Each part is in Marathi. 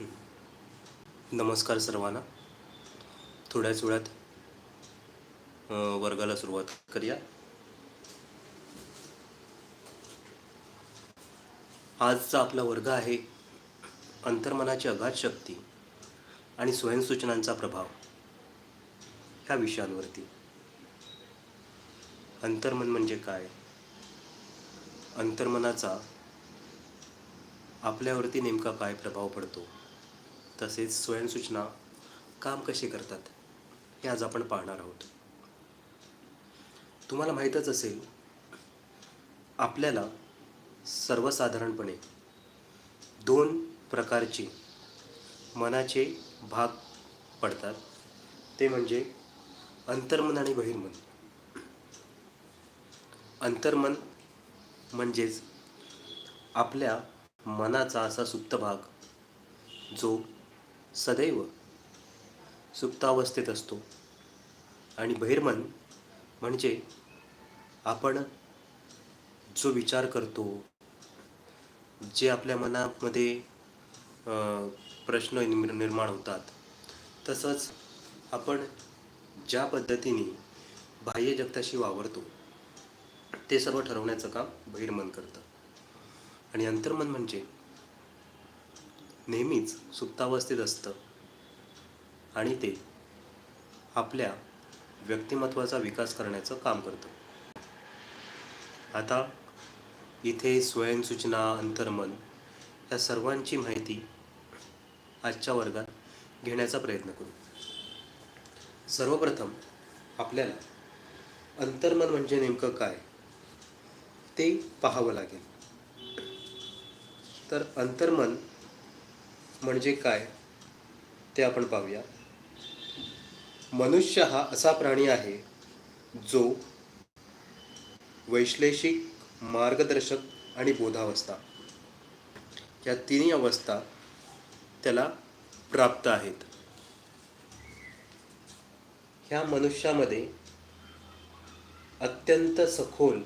नमस्कार सर्वांना. थोड्याच वेळात वर्गाला सुरुवात करूया. आजचा आपला वर्ग आहे अंतर्मनाची अगाध शक्ती आणि स्वयंसूचनांचा प्रभाव. ह्या विषयांवरती. अंतर्मन म्हणजे काय? अंतर्मनाचा आपल्यावरती नेमका काय प्रभाव पडतो? तसेच स्वयंसूचना काम कसे करतात हे आज आपण पाहणार आहोत. तुम्हाला माहीतच असेल आपल्याला सर्वसाधारणपणे दोन प्रकारचे मनाचे भाग पडतात. ते म्हणजे अंतर्मन आणि बहिर्मन. अंतर्मन म्हणजेच आपल्या मनाचा असा सुप्त भाग जो सदैव सुप्तावस्थेत असतो. आणि बहिर्मन म्हणजे आपण जो विचार करतो जे आपल्या मनामध्ये प्रश्न निर्म- निर्माण होतात. तसंच आपण ज्या पद्धतीने बाह्य जगताशी वावरतो ते सर्व ठरवण्याचं काम बहिर्मन करतं. आणि अंतर्मन म्हणजे नेहमीच सुप्तावस्थेत असतं. आणि ते आपल्या व्यक्तिमत्वाचा विकास करण्याचं काम करतं. आता इथे स्वयंसूचना अंतर्मन या सर्वांची माहिती आजच्या वर्गात घेण्याचा प्रयत्न करू. सर्वप्रथम आपल्याला अंतर्मन म्हणजे नेमकं काय? ते पाहावं लागेल. तर अंतर्मन म्हणजे काय ते आपण पाहूया. मनुष्य हा असा प्राणी आहे जो वैश्लेषिक मार्गदर्शक आणि बोधावस्था या तिन्ही अवस्था त्याला प्राप्त आहेत. ह्या मनुष्यामध्ये अत्यंत सखोल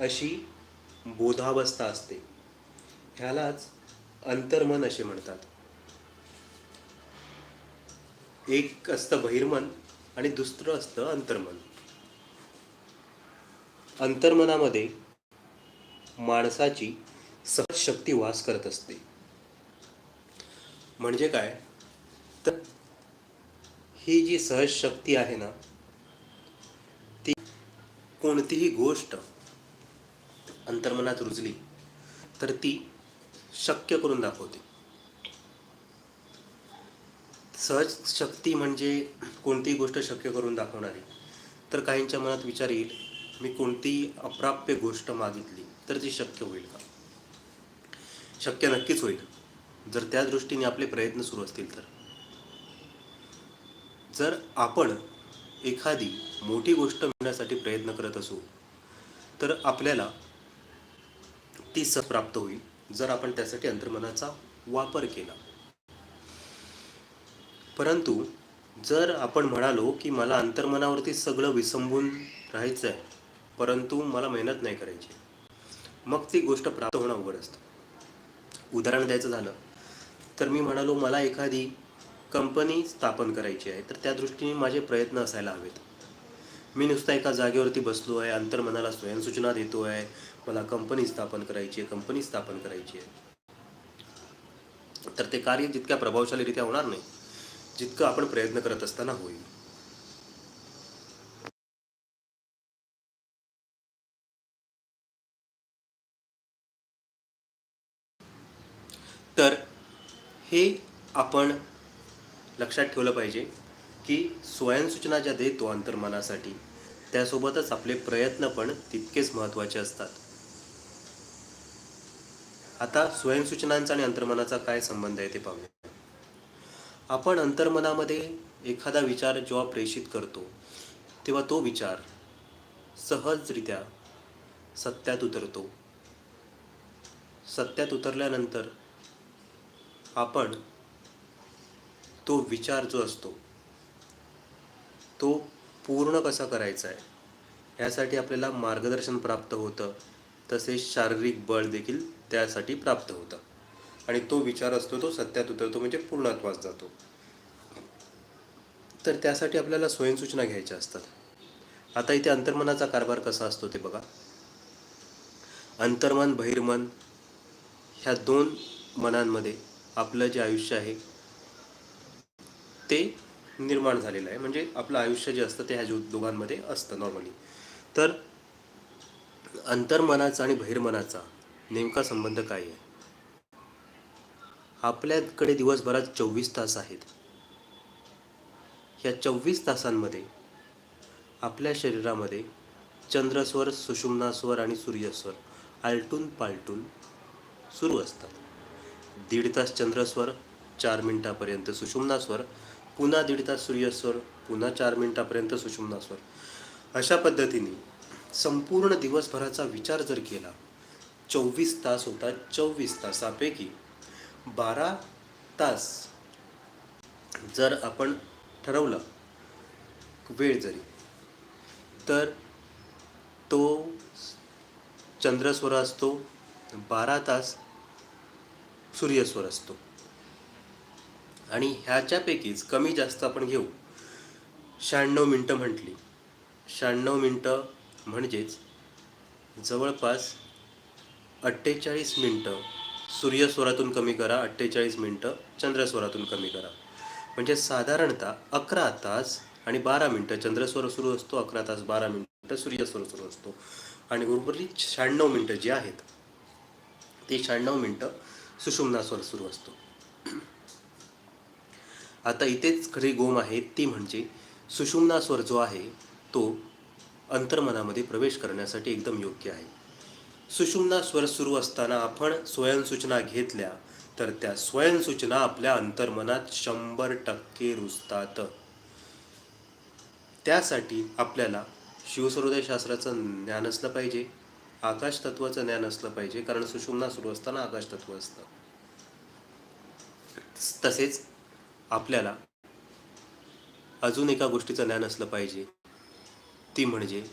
अशी बोधावस्था असते. ह्यालाच अंतर्मन असे म्हणतात. एक असतं बहिर्मन आणि दुसरं असतं अंतर्मन. अंतर्मनामध्ये माणसाची सहज शक्ती वास करत असते. म्हणजे काय? तर ही जी सहज शक्ती आहे ना ती कोणतीही गोष्ट अंतर्मनात रुजली तर ती शक्य करून दाखवते. सहज शक्ती म्हणजे कोणतीही गोष्ट शक्य करून दाखवणारी. तर काहींच्या मनात विचार येईल मी कोणतीही अप्राप्य गोष्ट मागितली तर ती शक्य होईल का? शक्य नक्कीच होईल. जर त्या दृष्टीने आपले प्रयत्न सुरू असतील तर. जर आपण एखादी मोठी गोष्ट मिळण्यासाठी प्रयत्न करत असू तर आपल्याला ती स प्राप्त होईल. जर आपण त्यासाठी अंतर्मनाचा वापर केला. परंतु जर आपण म्हणालो की मला अंतर्मनावरती सगळं विसंबून राहायचं आहे परंतु मला मेहनत नाही करायची मग ती गोष्ट प्राप्त होणं अवघड असतं. उदाहरण द्यायचं झालं तर मी म्हणालो मला एखादी कंपनी स्थापन करायची आहे तर त्या दृष्टीने माझे प्रयत्न असायला हवेत. मी नुसता एका जागेवरती बसलो आहे अंतर्मनाला स्वयंसूचना देतो आहे मला कंपनी स्थापन करायची आहे कंपनी स्थापन करायची आहे. तर ते कार्य जितक्या प्रभावशालीरित्या होणार नाही जितकं आपण प्रयत्न करत असताना होईल. तर हे आपण लक्षात ठेवलं पाहिजे की स्वयंसूचना ज्या देतो अंतर्मनासाठी त्यासोबतच आपले प्रयत्न पण तितकेच महत्त्वाचे असतात. आता स्वयंसूचनांचा आणि अंतर्मनाचा काय संबंध आहे ते पाहूया. आपण अंतर्मनामध्ये एखादा विचार जेव्हा प्रेषित करतो तेव्हा तो विचार सहजरित्या सत्यात उतरतो. सत्यात उतरल्यानंतर आपण तो विचार जो असतो तो पूर्ण कसा करायचा आहे यासाठी आपल्याला मार्गदर्शन प्राप्त होतं. तसेच शारीरिक बळ देखील त्यासाठी प्राप्त होतं. आणि तो विचार असतो तो सत्यात उतरतो म्हणजे पूर्णत्वास जातो. तर त्यासाठी आपल्याला स्वयंसूचना घ्यायच्या असतात. आता इथे अंतर्मनाचा कारभार कसा असतो ते बघा. अंतर्मन बहिर्मन ह्या दोन मनांमध्ये आपलं जे आयुष्य आहे ते निर्माण झालेलं आहे. म्हणजे आपलं आयुष्य जे असतं ते ह्या दोघांमध्ये असतं नॉर्मली तर अंतर्मनाचा आणि बहिर्मनाचा नेमका संबंध काय आहे? आपल्याकडे दिवसभरात चोवीस तास आहेत. या चोवीस तासांमध्ये आपल्या शरीरामध्ये चंद्रस्वर सुषुम्नास्वर आणि सूर्यस्वर आलटून पालटून सुरू असतात. दीड तास चंद्रस्वर चार मिनटापर्यंत सुषुम्नास्वर पुन्हा दीड तास सूर्यस्वर पुन्हा चार मिनिटापर्यंत सुषुम्नास्वर. अशा पद्धतीने संपूर्ण दिवसभराचा विचार जर केला चोवीस तास होतात चोवीस तासापैकी. बारा तास जर आपण ठरवलं वेळ जरी तर तो चंद्रस्वर असतो बारा तास सूर्यस्वर असतो. आणि ह्याच्यापैकीच कमी जास्त आपण घेऊ शहाण्णव मिनटं म्हटली. शहाण्णव मिनटं म्हणजेच जवळपास अठ्ठेचाळीस मिनटं. सूर्यस्वरातून कमी करा अठ्ठेचाळीस मिनटं. चंद्रस्वरातून कमी करा. म्हणजे साधारणतः अकरा तास आणि बारा मिनटं. चंद्रस्वर सुरू असतो अकरा तास बारा मिनटं. सूर्यस्वर सुरू असतो. आणि उर्वरित शहाण्णव मिनटं जी आहेत ती शहाण्णव मिनटं सुषुम्नास्वर सुरू असतो. आता इथेच खरी गोम आहे ती म्हणजे सुषुम्नास्वर जो आहे तो अंतर्मनामध्ये प्रवेश करण्यासाठी एकदम योग्य आहे. सुषुम्ना स्वर सुरू असताना आपण स्वयंसूचना घेतल्या तर त्या स्वयंसूचना आपल्या अंतर्मनात शंभर टक्के रुजतात. त्यासाठी आपल्याला शिवसरोदयशास्त्राचं ज्ञान असलं पाहिजे आकाश तत्वाचं ज्ञान असलं पाहिजे कारण सुषुम्ना सुरू असताना आकाश तत्व असतं. तसेच आपल्याला अजून एका गोष्टीचं ज्ञान असलं पाहिजे ती म्हणजे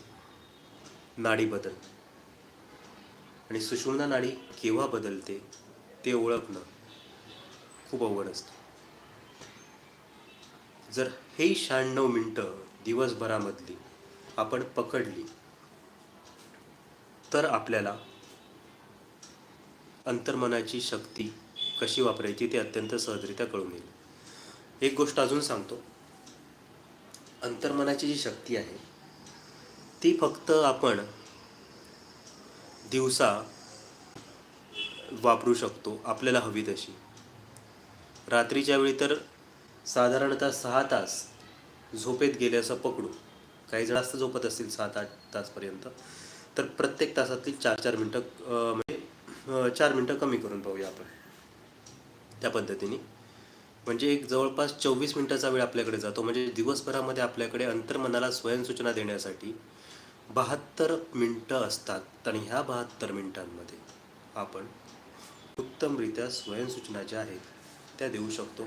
नाडी बदल. आणि सुषुम्ना नाडी केव्हा बदलते ते ओळखणं खूप अवघड असतं. जर हे शहाण्णव मिनटं दिवसभरामधली आपण पकडली तर आपल्याला अंतर्मनाची शक्ती कशी वापरायची ते अत्यंत सहजरित्या कळून येईल. एक गोष्ट अजून सांगतो. अंतर्मनाची जी शक्ती आहे ती फक्त आपण दिवसा वापरू शकतो आपल्याला हवी तशी. रात्रीच्या वेळी तर साधारणतः सहा तास झोपेत गेले असं पकडू. काही जण जास्त झोपत असतील सात आठ तासपर्यंत. तर प्रत्येक तासातली चार चार मिनटं म्हणजे चार मिनटं कमी करून पाहूया आपण. त्या पद्धतीने. म्हणजे एक जवळपास चोवीस मिनटाचा वेळ आपल्याकडे जातो. म्हणजे दिवसभरामध्ये आपल्याकडे अंतर्मनाला स्वयंसूचना देण्यासाठी बहात्तर मिनटं असतात. आणि ह्या बहात्तर मिनटांमध्ये आपण उत्तमरित्या स्वयंसूचना ज्या आहेत त्या देऊ शकतो.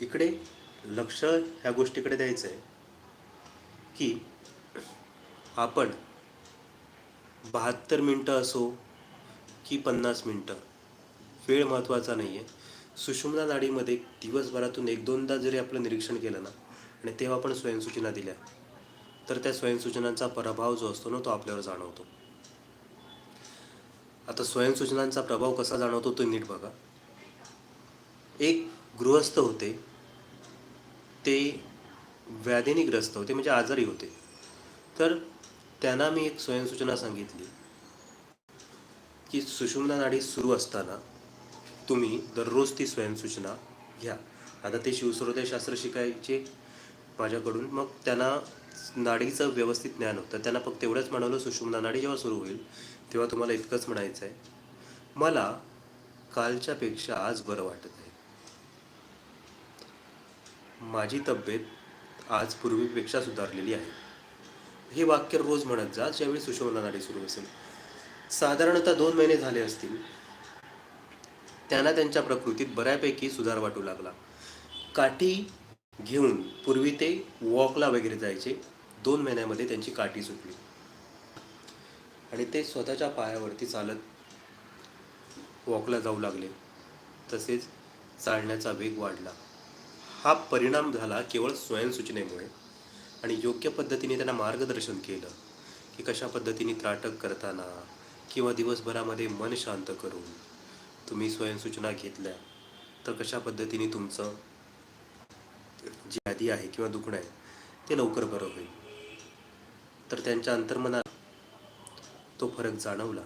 इकडे लक्ष ह्या गोष्टीकडे द्यायचं आहे की आपण बहात्तर मिनटं असो की पन्नास मिनटं वेळ महत्त्वाचा नाही आहे सुषुम्ना नाडीमध्ये दिवसभरातून एक दोनदा जरी आपलं निरीक्षण केलं ना आणि तेव्हा पण स्वयंसूचना दिल्या. तर त्या स्वयंसूचनांचा प्रभाव जो असतो ना तो आपल्यावर जाणवतो. आता स्वयंसूचनांचा प्रभाव कसा जाणवतो तो नीट बघा. एक गृहस्थ होते ते व्याधीने ग्रस्त होते म्हणजे आजारी होते. तर त्यांना मी एक स्वयंसूचना सांगितली की सुषुम्ना नाडी सुरू असताना तुम्ही दररोज ती स्वयंसूचना घ्या. आता ते शिवसरोदय शास्त्र शिकायचे माझ्याकडून. मग त्यांना नाडीचं व्यवस्थित ज्ञान होतं. त्यांना फक्त एवढंच म्हणालो सुषुम्ना नाडी जेव्हा सुरू होईल तेव्हा तुम्हाला इतकंच म्हणायचं आहे. मला कालच्यापेक्षा आज बरं वाटत आहे. माझी तब्येत आज पूर्वीपेक्षा सुधारलेली आहे. हे वाक्य रोज म्हणत जा ज्यावेळी सुषुम्ना नाडी सुरू असेल. साधारणतः दोन महिने झाले असतील. त्यांना त्यांच्या प्रकृतीत बऱ्यापैकी सुधार वाटू लागला. काठी घेऊन पूर्वी ते वॉकला वगैरे जायचे. दोन महिन्यामध्ये त्यांची काठी सुटली. आणि ते स्वतःच्या पायावरती चालत वॉकला जाऊ लागले. तसेच चालण्याचा वेग वाढला. हा परिणाम झाला केवळ स्वयंसूचनेमुळे. आणि योग्य पद्धतीने त्यांना मार्गदर्शन केलं की कशा पद्धतीने त्राटक करताना किंवा दिवसभरामध्ये मन शांत करून तुम्ही स्वयंसूचना घेतल्या तर कशा पद्धतीने तुमचं जी व्याधी आहे किंवा दुखणं आहे ते लवकर बरं होईल. तर त्यांच्या अंतर्मनात तो फरक जाणवला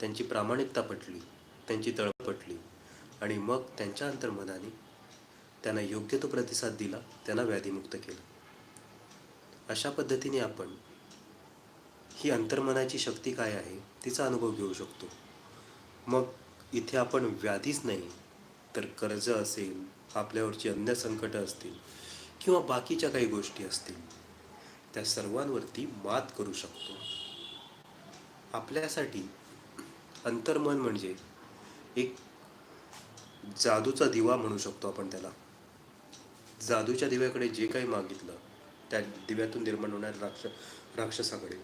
त्यांची प्रामाणिकता पटली त्यांची तळमळ पटली आणि मग त्यांच्या अंतर्मनाने त्यांना योग्य तो प्रतिसाद दिला त्यांना व्याधीमुक्त केलं. अशा पद्धतीने आपण ही अंतर्मनाची शक्ती काय आहे तिचा अनुभव घेऊ शकतो. मग इथे आपण व्याधीच नाही तर कर्ज असेल आपल्यावरची अन्य संकटं असतील किंवा बाकीच्या काही गोष्टी असतील त्या सर्वांवरती मात करू शकतो. आपल्यासाठी अंतर्मन म्हणजे एक जादूचा दिवा म्हणू शकतो आपण त्याला. जादूच्या दिव्याकडे जे काही मागितलं त्या दिव्यातून निर्माण होणाऱ्या राक्ष राक्षसाकडे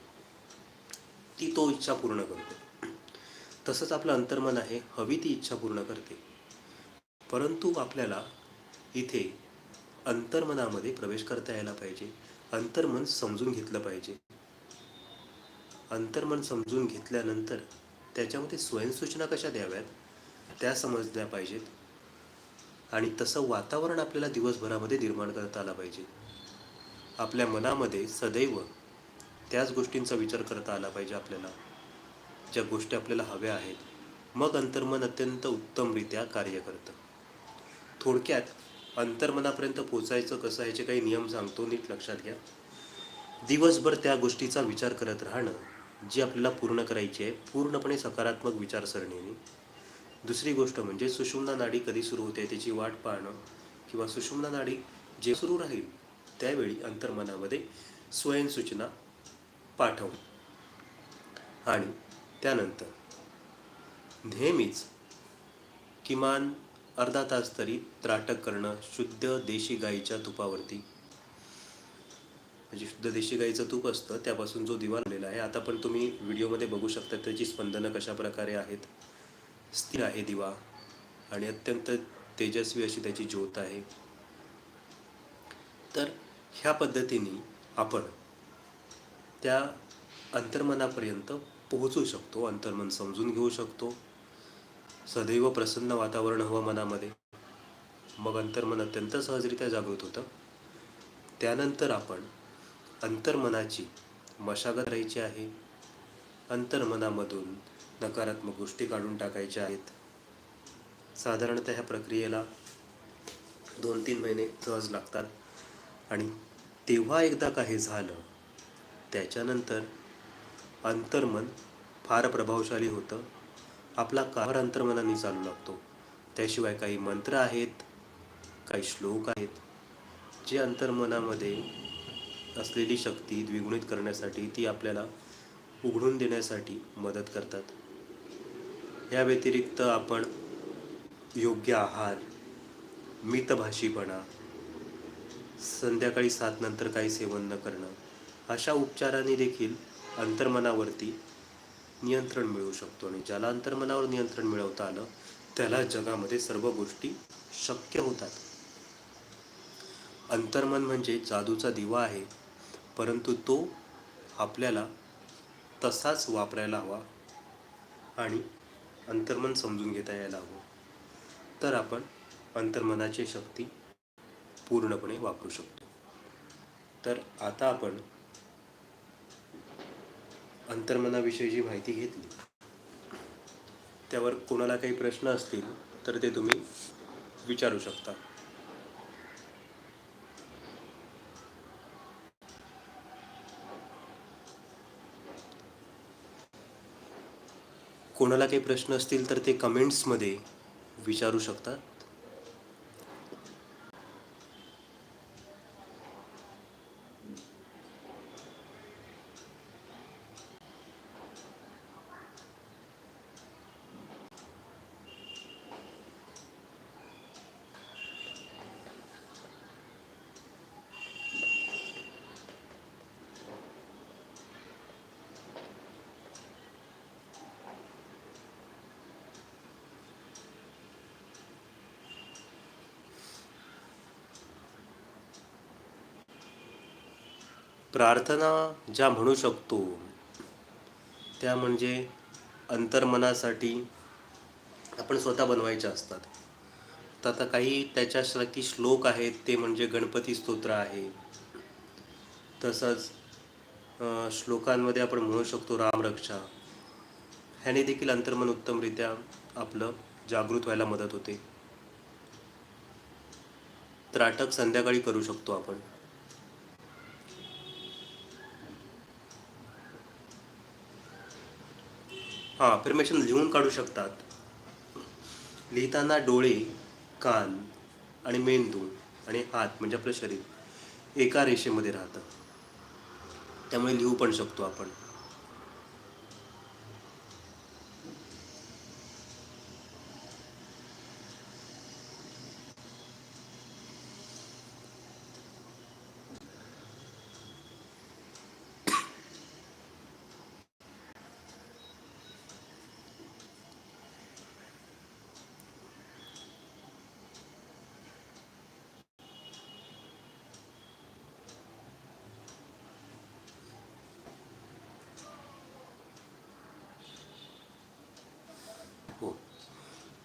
ती तो इच्छा पूर्ण करतो. तसंच आपलं अंतर्मन आहे हवी ती इच्छा पूर्ण करते. परंतु आपल्याला इथे अंतर्मनामध्ये प्रवेश करता यायला पाहिजे. अंतर्मन समजून घेतलं पाहिजे. अंतर्मन समजून घेतल्यानंतर त्याच्यामध्ये स्वयंसूचना कशा द्याव्यात? त्या समजल्या पाहिजेत. आणि तसं वातावरण आपल्याला दिवसभरामध्ये निर्माण करता आलं पाहिजे. आपल्या मनामध्ये सदैव त्याच गोष्टींचा विचार करता आला पाहिजे आपल्याला. ज्या गोष्टी आपल्याला हव्या आहेत. मग अंतर्मन अत्यंत उत्तमरित्या कार्य करतं. थोडक्यात अंतर्मनापर्यंत पोचायचं कसं ह्याचे काही नियम सांगतो नीट लक्षात घ्या. दिवसभर त्या गोष्टीचा विचार करत राहणं जी आपल्याला पूर्ण करायची आहे पूर्णपणे सकारात्मक विचारसरणीने. दुसरी गोष्ट म्हणजे सुषुम्ना नाडी कधी सुरू होते त्याची वाट पाहणं किंवा सुषुम्ना नाडी जे सुरू राहील त्यावेळी अंतर्मनामध्ये स्वयंसूचना पाठवून आणि त्यानंतर नेहमीच किमान अर्धा तास तरी त्राटक करणं शुद्ध देशी गाईच्या तुपावरती. म्हणजे शुद्ध देशी गाईचं तूप असतं त्यापासून जो दिवा आलेला आहे. आता पण तुम्ही व्हिडिओमध्ये बघू शकता त्याची स्पंदनं कशा प्रकारे आहेत. स्थिर आहे दिवा आणि अत्यंत तेजस्वी अशी त्याची ज्योत आहे. तर ह्या पद्धतीने आपण त्या अंतर्मनापर्यंत पोहोचू शकतो अंतर्मन समजून घेऊ शकतो. सदैव प्रसन्न वातावरण हवं मनामध्ये मग अंतर्मन अत्यंत सहजरित्या जागृत होतं. त्यानंतर आपण अंतर्मनाची मशागत राहायची आहे. अंतर्मनामधून नकारात्मक गोष्टी काढून टाकायच्या आहेत. साधारणतः ह्या प्रक्रियेला दोन तीन महिने सहज लागतात. आणि तेव्हा एकदा काही झालं त्याच्यानंतर अंतर्मन फार प्रभावशाली होतं. आपला कार अंतर्मनाने चालू लागतो. त्याशिवाय काही मंत्र आहेत काही श्लोक आहेत जे अंतर्मनामध्ये असलेली शक्ती द्विगुणित करण्यासाठी ती आपल्याला उघडून देण्यासाठी मदत करतात. या व्यतिरिक्त आपण योग्य आहार मितभाषीपणा संध्याकाळी सात नंतर काही सेवन न करणं अशा उपचारांनी देखील अंतर्मनावरती नियंत्रण मिळवू शकतो आणि ज्याला अंतर्मनावर नियंत्रण मिळवता आलं त्याला जगामध्ये सर्व गोष्टी शक्य होतात. अंतर्मन म्हणजे जादूचा दिवा आहे परंतु तो आपल्याला तसाच वापरायला हवा आणि अंतर्मन समजून घेता यायला हवं. तर आपण अंतर्मनाची शक्ती पूर्णपणे वापरू शकतो. तर आता आपण अंतर्मनाविषयीची माहिती घेतली त्यावर कोणाला काही प्रश्न असतील तर ते तुम्ही विचारू शकता. कोणाला काही प्रश्न असतील तर ते कमेंट्समध्ये विचारू शकता. प्रार्थना ज्या म्हणू शकतो त्या म्हणजे अंतर्मनासाठी आपण स्वतः बनवायच्या असतात. तर आता काही त्याच्यासाठी श्लोक आहेत ते म्हणजे गणपती स्तोत्र आहे. तसंच श्लोकांमध्ये आपण म्हणू शकतो रामरक्षा ह्याने देखील अंतर्मन उत्तमरित्या आपलं जागृत व्हायला मदत होते. त्राटक संध्याकाळी करू शकतो आपण. अफर्मेशन लिहून काढू शकतात. लिहिताना डोळे कान आणि मेंदू आणि हात म्हणजे आपलं शरीर एका रेषेमध्ये राहतं. त्यामुळे लिहू पण शकतो आपण.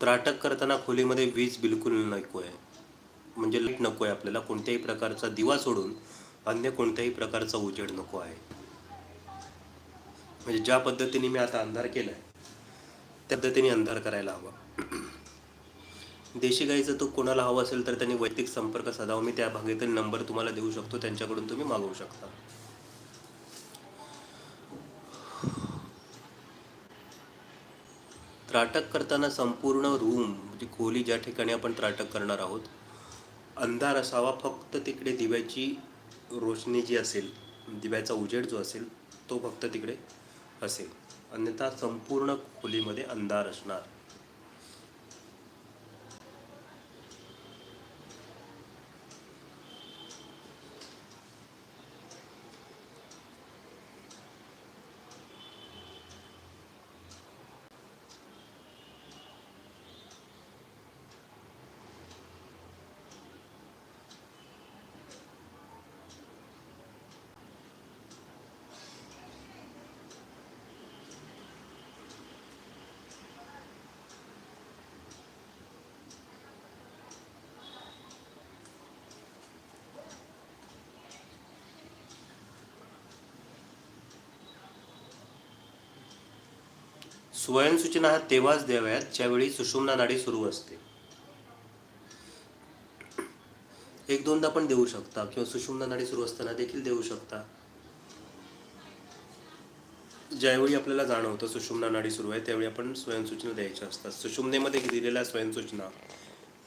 त्राटक करताना खोलीमध्ये वीज बिलकुल नको आहे म्हणजे लाइट नको आहे आपल्याला कोणत्याही प्रकारचा दिवा सोडून अन्य कोणत्याही प्रकारचा उजेड नको आहे. म्हणजे ज्या पद्धतीने मी आता अंधार केला आहे त्या पद्धतीने अंधार करायला हवा. देशी गाईचं तो कोणाला हवं असेल तर त्यांनी वैयक्तिक संपर्क साधावा. मी त्या भागेतील नंबर तुम्हाला देऊ शकतो त्यांच्याकडून तुम्ही मागवू शकता. त्राटक करताना संपूर्ण रूम म्हणजे खोली ज्या ठिकाणी आपण त्राटक करणार आहोत अंधार असावा फक्त तिकडे दिव्याची रोशनी जी असेल दिव्याचा उजेड जो असेल तो फक्त तिकडे असेल. अन्यथा संपूर्ण खोलीमध्ये अंधार असणार. स्वयंसूचना ह्या तेव्हाच द्याव्यात ज्यावेळी सुषुम्ना नाडी सुरू असते. एक दोनदा पण देऊ शकता किंवा सुषुम्ना नाडी सुरू असताना देखील देऊ शकता. ज्यावेळी आपल्याला जाणवतं सुषुम्ना नाडी सुरू आहे त्यावेळी आपण स्वयंसूचना द्यायच्या असतात. सुषुम्नेमध्ये दिलेल्या स्वयंसूचना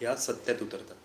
या सत्यात उतरतात.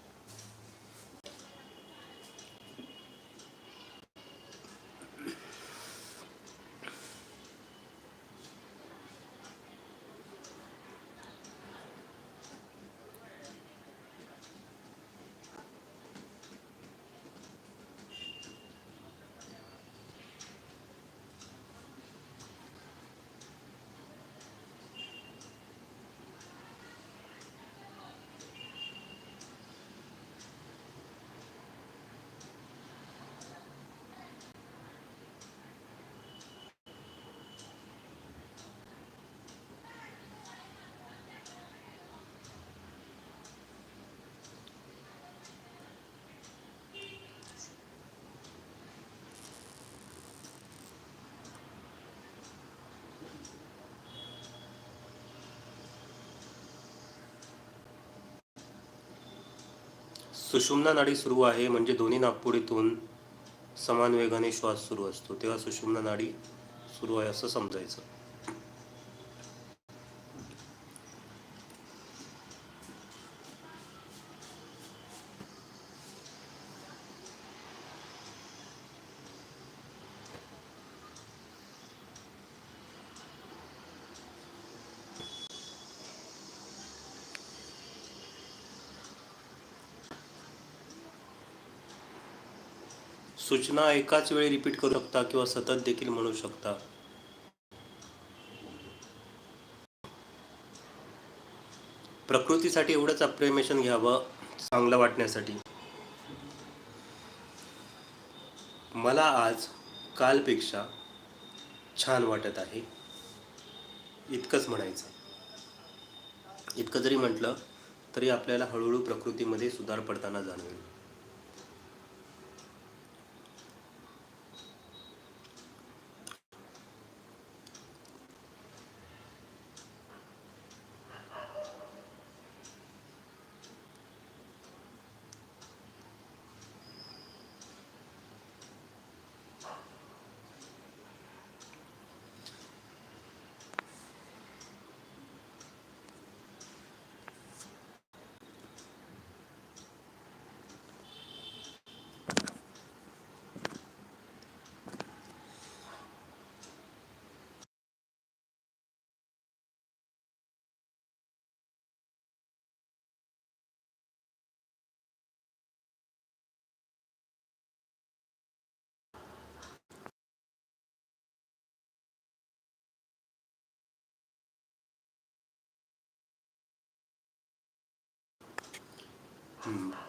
सुषुम्ना नाडी सुरू आहे म्हणजे दोन्ही नागपुडीतून समान वेगाने श्वास सुरू असतो. तेव्हा सुषुम्ना नाडी सुरू आहे असं समजायचं. सूचना एकाच वेळी रिपीट करू शकता किंवा सतत देखील म्हणू शकता. प्रकृतीसाठी एवढंच अप्रेमेशन घ्यावं चांगलं वाटण्यासाठी. मला आज कालपेक्षा छान वाटत आहे. इतकंच म्हणायचं. इतकं जरी म्हटलं तरी आपल्याला हळूहळू प्रकृतीमध्ये सुधार पडताना जाणवेल.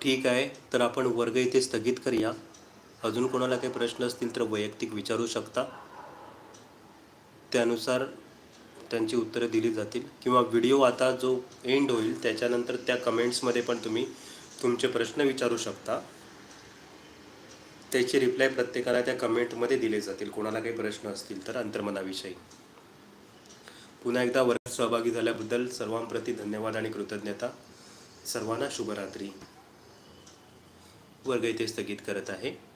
ठीक आहे. तर आपण वर्ग इथे स्थगित करूया. अजून कोणाला काही प्रश्न असतील तर वैयक्तिक विचारू शकता. त्यानुसार त्यांची उत्तरं दिली जातील. किंवा व्हिडिओ आता जो एंड होईल त्याच्यानंतर त्या कमेंट्समध्ये पण तुम्ही तुमचे प्रश्न विचारू शकता. त्याचे रिप्लाय प्रत्येकाला त्या कमेंटमध्ये दिले जातील. कोणाला काही प्रश्न असतील तर अंतर्मनाविषयी. पुन्हा एकदा वर्गात सहभागी झाल्याबद्दल सर्वांप्रती धन्यवाद आणि कृतज्ञता. सर्वांना शुभरात्री. वर्ग इथे स्थगित करत आहे.